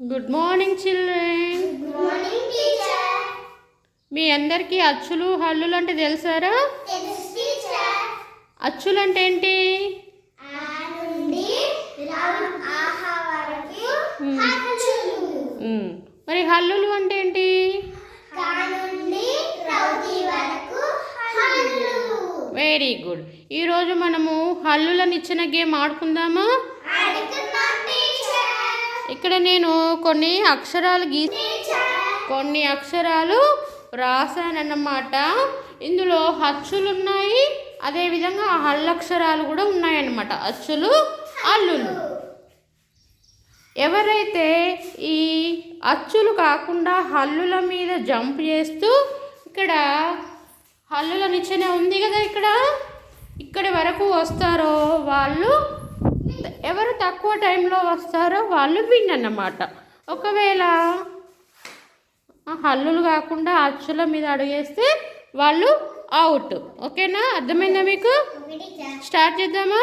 Good morning children మీ అందరికీ అచ్చులు హల్లులు అంటే తెలుసారా? అచ్చులు అంటే ఏంటి మరి హల్లులు అంటే ఏంటి? వెరీ గుడ్ ఈరోజు మనము హల్లులను ఇచ్చిన గేమ్ ఆడుకుందామా? ఇక్కడ నేను కొన్ని అక్షరాలు గీ కొన్ని అక్షరాలు రాశానన్నమాట. ఇందులో అచ్చులు ఉన్నాయి అదేవిధంగా హల్లక్షరాలు కూడా ఉన్నాయన్నమాట. అచ్చులు అల్లులు ఎవరైతే ఈ అచ్చులు కాకుండా హల్లుల మీద జంప్ చేస్తూ ఇక్కడ హల్లుల నిచ్చెన ఉంది కదా ఇక్కడ? ఇక్కడి వరకు వస్తారో వాళ్ళు ఎవరు తక్కువ టైంలో వస్తారో వాళ్ళు విన్ అన్నమాట ఒకవేళ హల్లులు కాకుండా అచ్చుల మీద అడుగేస్తే వాళ్ళు అవుట్. ఓకేనా? అర్థమైందా మీకు? స్టార్ట్ చేద్దామా?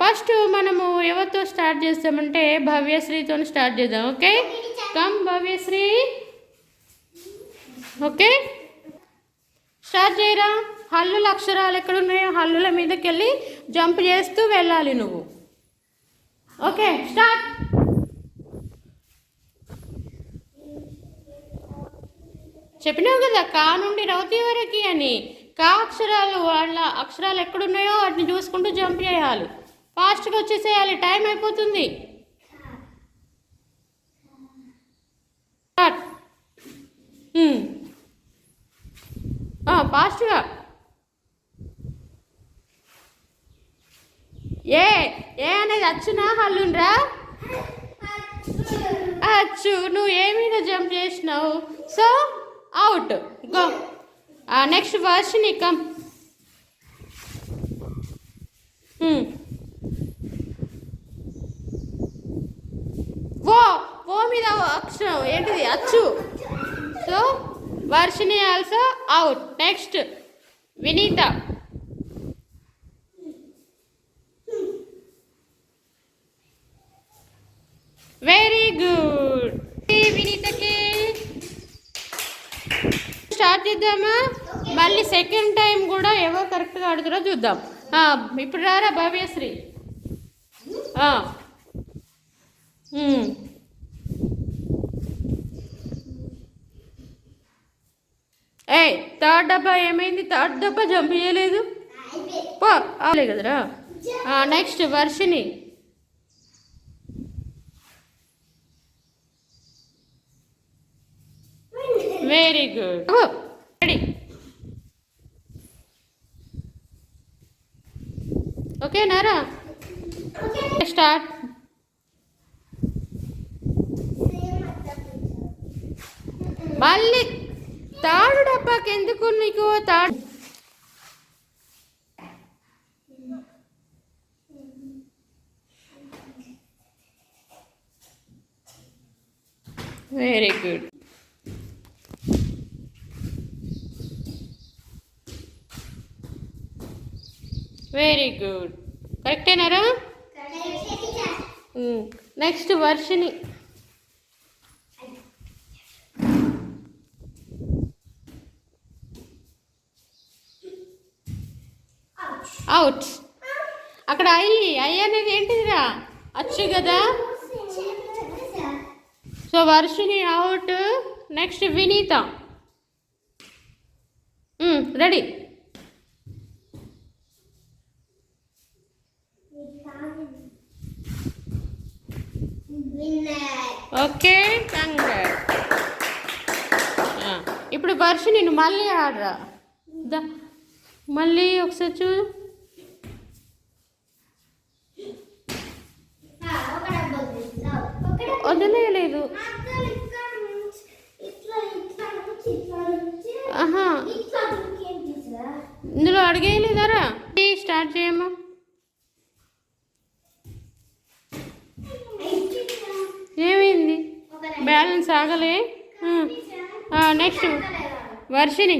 ఫస్ట్ మనము ఎవరితో స్టార్ట్ చేస్తామంటే భవ్యశ్రీతో స్టార్ట్ చేద్దాం okay? Come Bhavyasri. Okay? Start చేయరా? హల్లుల అక్షరాలు ఎక్కడున్నాయో హల్లుల మీదకి వెళ్ళి జంప్ చేస్తూ వెళ్ళాలి నువ్వు. Okay start. చెప్పినావు కదా కా నుండి రౌతి వరకు అని. కా అక్షరాలు వాళ్ళ అక్షరాలు ఎక్కడున్నాయో వాటిని చూసుకుంటూ జంప్ చేయాలి. ఫాస్ట్గా వచ్చేసేయాలి టైం అయిపోతుంది. ఫాస్ట్గా. ఏ ఏ అనేది అచ్చునా హల్లుండ్రా అచ్చు నువ్వు ఏ మీద జంప్ చేసినావు? So out go. Next Varshini come ఓ ఓ మీద అక్షరం ఏంటిది? అచ్చు. So Varshini also out. Next Vineetha. Very good వినీతకి. Start చేద్దామా? మళ్ళీ సెకండ్ టైం కూడా ఎవరు కరెక్ట్గా ఆడుతారో చూద్దాం. ఇప్పుడు రారా భవ్యశ్రీ. ఏయ్ థర్డ్ డబ్బా ఏమైంది? థర్డ్ డబ్బా జంప్ చేయలేదు? పో అవలే కదరా? Next Varshini very good ready okay Nara start మళ్ళీ తాడు డబ్బాకి ఎందుకు నీకు తాడు? వెరీ గుడ్ వెరీ గుడ్ కరెక్టేనారా నెక్స్ట్ వర్షిని అవుట్ అక్కడ ఐ ఐ అనేది ఏంటిదిరా? అచ్చు కదా? So Varshini out next Vineetha. Ready okay congrats ఇప్పుడు వర్షిని నువ్వు మళ్ళీ ఆడరా. దా మళ్ళీ ఒకసారి చూ. వదిలేయలేదు ఆహా. ఇందులో అడిగేయలేదారా? స్టార్ట్ చేయమ్మా ఏమైంది బ్యాలెన్స్ ఆగలే. నెక్స్ట్. వర్షిని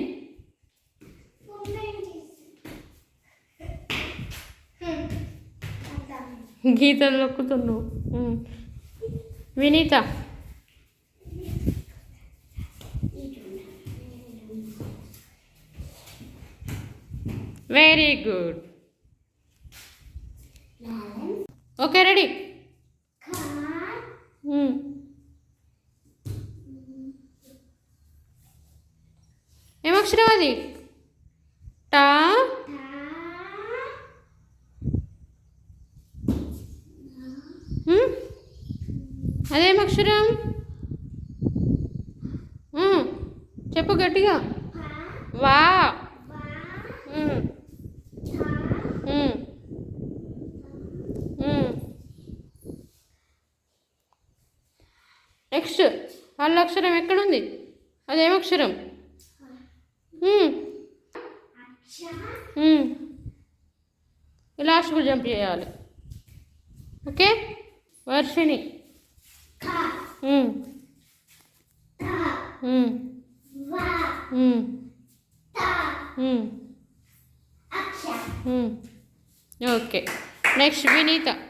గీతలు నొక్కుతున్నావు. Vineetha. Very good. Okay ready. ఏమక్షరం అది టా అదేం అదేమక్షరం చెప్పు గట్టిగా. వా. నెక్స్ట్ వాళ్ళ అక్షరం ఎక్కడుంది? అదేమక్షరం లాస్ట్కు జంప్ చేయాలి. Okay? Varshini. Okay. Next Vineetha.